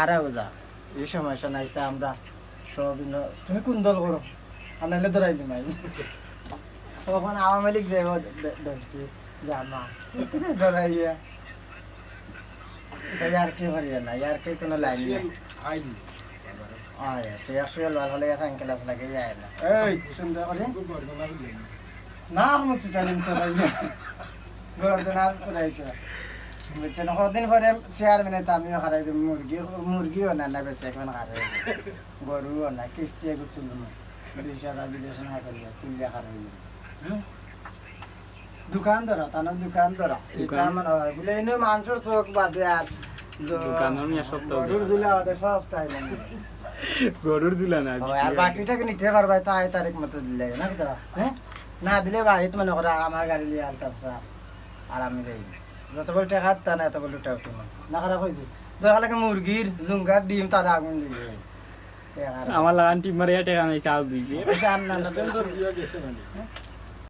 আরে ওজা এই সমস্যা নাই তা আমরা সব তুমি কোন দল করো? আনাইলে ধরাইলি মাই তখন আওয়ামী লীগ যাইব জামা ধরাইয়া। ইয়ার কে ভরিয়া না ইয়ার কে কোনো লাইন নেই। আয় তো একশো লাল হলে এখন ক্লাস লাগে যায় না। এই সুন্দর করে? না আমার চিতালিম চলাইয়া গড়তে না। চলাইতে বুঝছেন কদিন পরে চেয়ারম্যানে তো আমিও হারাই দিই মুরগি মুরগিও না না বেশি এখন হারাই গরুও না কিস্তি একটু তুলব দুইশ হাজার বিদেশ না করিয়া তুলিয়া হারাই দিই দোকান ধরা তানোর দোকান ধরা। এটা হয়। বলে এনে মাংসর চোখ বাদে আর নিয়ে গরুর দিলা না আর বাকিটাকে নিতে পারবা তাই তারিখ মতো দিলে। না হ্যাঁ না দিলে বাড়িতে মনে করো আমার গাড়ি লিয়ে আলতাম সাপ আর আমি যাই যত বলে টাকা তা না এত বলে টাকা উঠি না খারাপ হয়েছে? ধরা লাগে মুরগির জুঙ্গার ডিম তার আগুন দিয়ে আমার লাগান টিম মারিয়া টাকা নাই চাল দিয়ে না